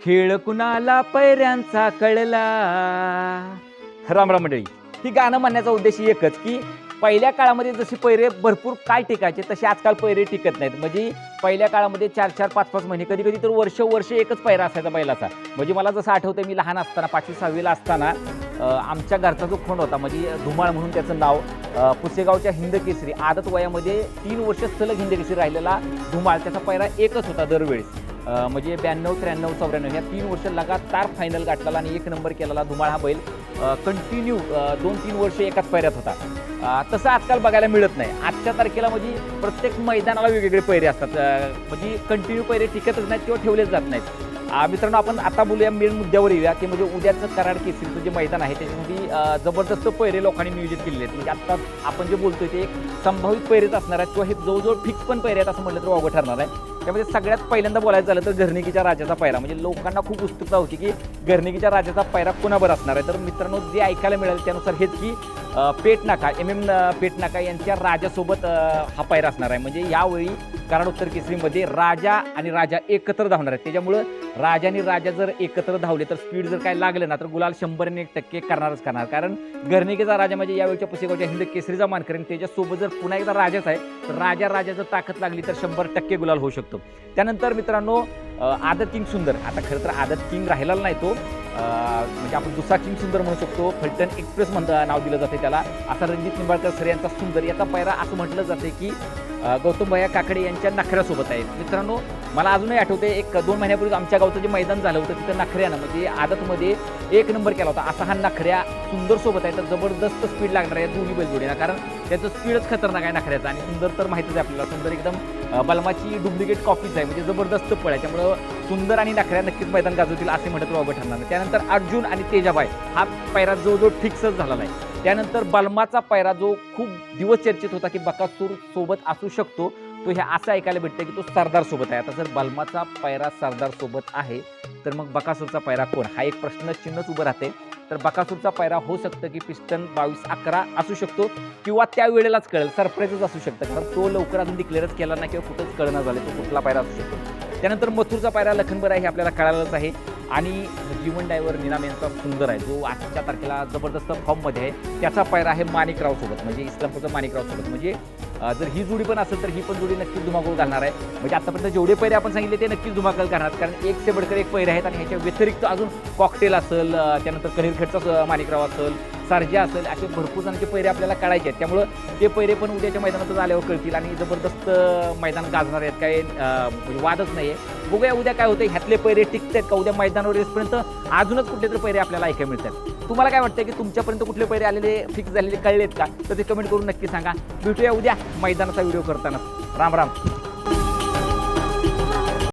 खेळ कुणाला पैऱ्यांचा कळला? राम राम मंडळी ही गाणं म्हणण्याचा उद्देश एकच की पहिल्या काळामध्ये जसे पैरे भरपूर काय टिकायचे तसे आजकाल पैरे टिकत नाहीत. म्हणजे पहिल्या काळामध्ये चार चार पाच पाच महिने कधी कधी तर वर्ष वर्ष एकच पैरा असायचा बैलाचा. म्हणजे मला जसं आठवतं मी लहान असताना पाचवी सहावीला असताना आमच्या घरचा जो खोंड होता म्हणजे धुमाळ म्हणून त्याचं नाव पुसेगावच्या हिंदकेसरी आदत वयामध्ये तीन वर्ष सलग हिंदकेसरी राहिलेला धुमाळ त्याचा पैरा एकच होता दरवेळेस. म्हणजे ब्याण्णव त्र्याण्णव चौऱ्याण्णव या तीन वर्ष लगातार फायनल गाठलेला आणि एक नंबर केलेला धुमाळ हा बैल कंटिन्यू दोन तीन वर्ष एकाच पैऱ्यात होता. तसं आजकाल बघायला मिळत नाही. आजच्या तारखेला म्हणजे प्रत्येक मैदानाला वेगवेगळे पैरे असतात. म्हणजे कंटिन्यू पैरे टिकतच नाहीत किंवा ठेवलेच जात नाहीत. मित्रांनो आपण आता बोलूया मेन मुद्द्यावर येऊया की म्हणजे उद्याचं कराड केसरीचं जे मैदान आहे त्याच्यामध्ये जबरदस्त पैरे लोकांनी नियोजित केलेले आहेत. म्हणजे आत्ता आपण जे बोलतोय ते एक संभावित पैरेच असणार आहेत किंवा हे जवळजवळ फिक्स पण पैरे आहेत असं म्हटलं तर वावं ठरणार आहे. त्यामध्ये म्हणजे सगळ्यात पहिल्यांदा बोलायचं झालं तर घरणिकीच्या राजाचा पायरा. म्हणजे लोकांना खूप उत्सुकता होती की घरणिकीच्या राजाचा पायरा कोणावर असणार आहे? तर मित्रांनो जे ऐकायला मिळालं त्यानुसार हेच की पेटनाका पेट नाका एम एम पेट नाका यांच्या राजासोबत हा पायरा असणार आहे. म्हणजे यावेळी कारण उत्तर केसरीमध्ये राजा आणि राजा एकत्र धावणार आहेत. त्याच्यामुळं राजा आणि राजा जर एकत्र धावले तर स्पीड जर काय लागलं ना तर गुलाल शंभर आणि एक टक्के करणारच करणार. कारण घरणिकेचा राजा म्हणजे यावेळीच्या पुसेगावच्या हिंद केसरीचा मान करेन त्याच्यासोबत जर पुन्हा एकदा राजाच आहे तर राजा राजा जर ताकद लागली तर शंभर टक्के गुलाल होऊ शकतो. त्यानंतर मित्रांनो आदत किंग सुंदर. आता खरं तर आदत किंग राहिलेला नाही तो. म्हणजे आपण दुसरा किंग सुंदर म्हणू शकतो. फलटण एक्सप्रेस म्हण नाव दिलं जाते त्याला. असा रणजित निंबाळकर सर यांचा सुंदर. याचा पायरा असं म्हटलं जाते की गौतम भैया काकडे यांच्या नखऱ्यासोबत आहेत. मित्रांनो मला अजूनही आठवते एक दोन महिन्यापूर्वी आमच्या गावचं जे मैदान झालं होतं तिथं नखऱ्यानं म्हणजे आदतमध्ये एक नंबर केला होता. असा हा नखऱ्या सुंदर सोबत आहे. तर जबरदस्त स्पीड लागणार आहे दोन्ही बैलजोडीला. कारण त्याचं स्पीडच खतरनाक आहे नखऱ्याचा. आणि सुंदर तर माहितीच आहे आपल्याला. सुंदर एकदम बलमाची डुप्लिकेट कॉपीच आहे म्हणजे जबरदस्त पळ आहे. त्यामुळं सुंदर आणि नखऱ्या नक्कीच मैदान गाजवतील असे म्हणत रॉबर्ट ठरणार त्यानंतर अर्जुन आणि तेजाबाई हा पैरा जवळजवळ फिक्सच झालेला आहे. त्यानंतर बलमाचा पैरा जो खूप दिवस चर्चेत होता की बकासूर सोबत असू शकतो तो हे असं ऐकायला भेटतं की तो सरदार सोबत आहे. आता जर बलमाचा पैरा सरदार सोबत आहे तर मग बकासूरचा पैरा कोण? हा एक प्रश्न चिन्हच उभं राहते तर बकासूरचा पायरा होऊ शकतं की पिस्टन बावीस अकरा असू शकतो किंवा त्या वेळेलाच कळेल. सरप्राईजच असू शकतं. कारण तो लवकर अजून डिक्लेअरच केला नाही किंवा कुठंच कळणार झालं. तो कुठला पायरा असू शकतो. त्यानंतर मथुरचा पायरा लखनबर आहे हे आपल्याला कळालंच आहे. आणि जीवन डायव्हर निनाम यांचा सुंदर आहे. जो आजच्या तारखेला जबरदस्त फॉर्ममध्ये आहे. त्याचा पायरा आहे माणिकराव सोबत. म्हणजे इस्लामपूरचा माणिकराव सोबत. म्हणजे जर ही जोडी पण असेल तर ही पण जोडी नक्कीच धुमाकूळ घालणार आहे. म्हणजे आतापर्यंत जेवढे पैरे आपण सांगितले ते नक्कीच धुमाकूळ करणार. कारण एक सेबडकर एक पैरे आहेत आणि ह्याच्या व्यतिरिक्त अजून कॉकटेल असेल त्यानंतर कनेरखेडचा माणिकराव असेल सारजा असेल असे भरपूर जणांचे पैरे आपल्याला काढायचे आहेत. त्यामुळं ते पैरे पण उद्याच्या मैदानातच आल्यावर कळतील आणि जबरदस्त मैदान गाजणार आहेत. काय म्हणजे वादच नाही आहे बघूया उद्या काय होतं ह्यातले पैरे टिकतात का? उद्या मैदानावर येसपर्यंत अजूनच कुठले तरी पैरे आपल्याला ऐकायला मिळतात. तुम्हाला काय वाटतं की तुमच्यापर्यंत कुठले पैरे आलेले फिक्स झालेले कळलेत का? तर ते कमेंट करून नक्की सांगा. भेटूया उद्या. मैदानाचा व्हिडिओ करताना. राम राम.